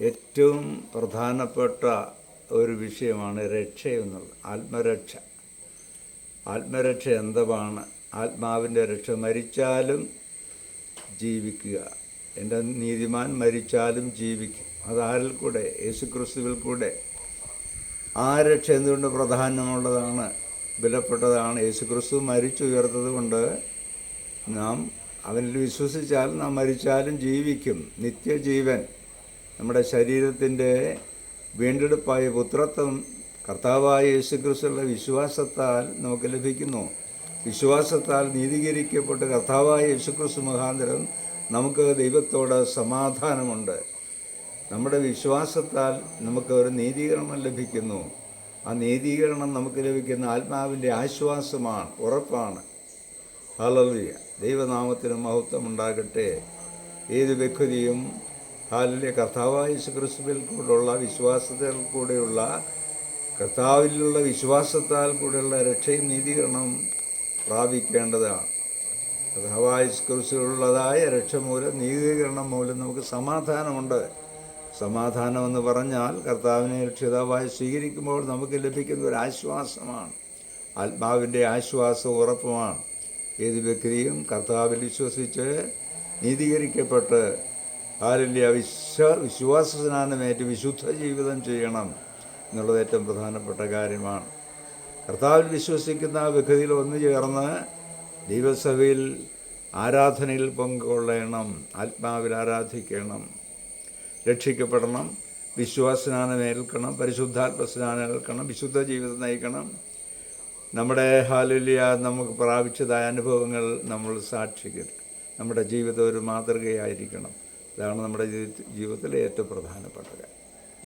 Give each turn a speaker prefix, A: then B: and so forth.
A: ഏറ്റവും പ്രധാനപ്പെട്ട ഒരു വിഷയമാണ് രക്ഷ എന്നുള്ളത് ആത്മരക്ഷ. ആത്മരക്ഷ എന്താണ്? ആത്മാവിന്റെ രക്ഷ മരിച്ചാലും ജീവിക്കുക. എന്റെ നീതിമാൻ മരിച്ചാലും ജീവിക്കും. അതാരിൽ കൂടെ? യേശുക്രിസ്തുവിൽ കൂടെ. ആ രക്ഷ എന്തുകൊണ്ട് പ്രധാനമുള്ളതാണ്? വിലപ്പെട്ടതാണ്. യേശുക്രിസ്തു മരിച്ചുയർത്തത് കൊണ്ട് നാം അവനിൽ വിശ്വസിച്ചാൽ നാം മരിച്ചാലും ജീവിക്കും. നിത്യജീവൻ. നമ്മുടെ ശരീരത്തിന്റെ വീണ്ടെടുപ്പായ പുത്രത്വം കർത്താവായ യേശുക്രിസ്തുള്ള വിശ്വാസത്താൽ നമുക്ക് ലഭിക്കുന്നു. വിശ്വാസത്താൽ നീതീകരിക്കപ്പെട്ട് കർത്താവായ യേശുക്രിസ്തു മുഖാന്തരം നമുക്ക് ദൈവത്തോട് സമാധാനമുണ്ട്. നമ്മുടെ വിശ്വാസത്താൽ നമുക്ക് ഒരു നീതീകരണം ലഭിക്കുന്നു. ആ നീതീകരണം നമുക്ക് ലഭിക്കുന്ന ആത്മാവിന്റെ ആശ്വാസമാണ് ഉറപ്പാണ്. ഹലറിയ ദൈവനാമത്തിന് മഹത്വം ഉണ്ടാകട്ടെ ഏത് വ്യക്തിയും ഹാലിലെ കർത്താവായ ക്രിസ്തുവിൽ കൂടെയുള്ള വിശ്വാസത്തിൽ കൂടെയുള്ള കർത്താവിലുള്ള വിശ്വാസത്താൽ കൂടെയുള്ള രക്ഷയും നീതീകരണം പ്രാപിക്കേണ്ടതാണ്. കർത്താവായ ക്രിസ്തുവിലുള്ളതായ രക്ഷ മൂലം നീതീകരണം മൂലം നമുക്ക് സമാധാനമുണ്ട്. സമാധാനമെന്ന് പറഞ്ഞാൽ കർത്താവിനെ രക്ഷിതാവായി സ്വീകരിക്കുമ്പോൾ നമുക്ക് ലഭിക്കുന്ന ഒരു ആശ്വാസമാണ്. ആത്മാവിന്റെ ആശ്വാസം ഉറപ്പുമാണ്. ഏത് വ്യക്തിയും കർത്താവിൽ വിശ്വസിച്ച് നീതീകരിക്കപ്പെട്ട് ആരില്ല വിശ്വ വിശ്വാസ സ്നാനമേറ്റ് വിശുദ്ധ ജീവിതം ചെയ്യണം എന്നുള്ളത് ഏറ്റവും പ്രധാനപ്പെട്ട കാര്യമാണ്. കർത്താവിൽ വിശ്വസിക്കുന്ന വിഗതിയിൽ ഒന്നു ചേർന്ന് ദൈവസഭയിൽ ആരാധനയിൽ പങ്കുകൊള്ളണം ആത്മാവിൽ ആരാധിക്കണം രക്ഷിക്കപ്പെടണം വിശ്വാസസ്നാനം ഏൽക്കണം പരിശുദ്ധാത്മ സ്നാനം ഏൽക്കണം വിശുദ്ധ ജീവിതം നയിക്കണം. നമ്മുടെ ഹാലുല്യ നമുക്ക് പ്രാപിച്ചതായ അനുഭവങ്ങൾ നമ്മൾ സാക്ഷിക്കും. നമ്മുടെ ജീവിതം ഒരു മാതൃകയായിരിക്കണം. ഇതാണ് നമ്മുടെ ജീവിതത്തിലെ ഏറ്റവും പ്രധാനപ്പെട്ട കാര്യം.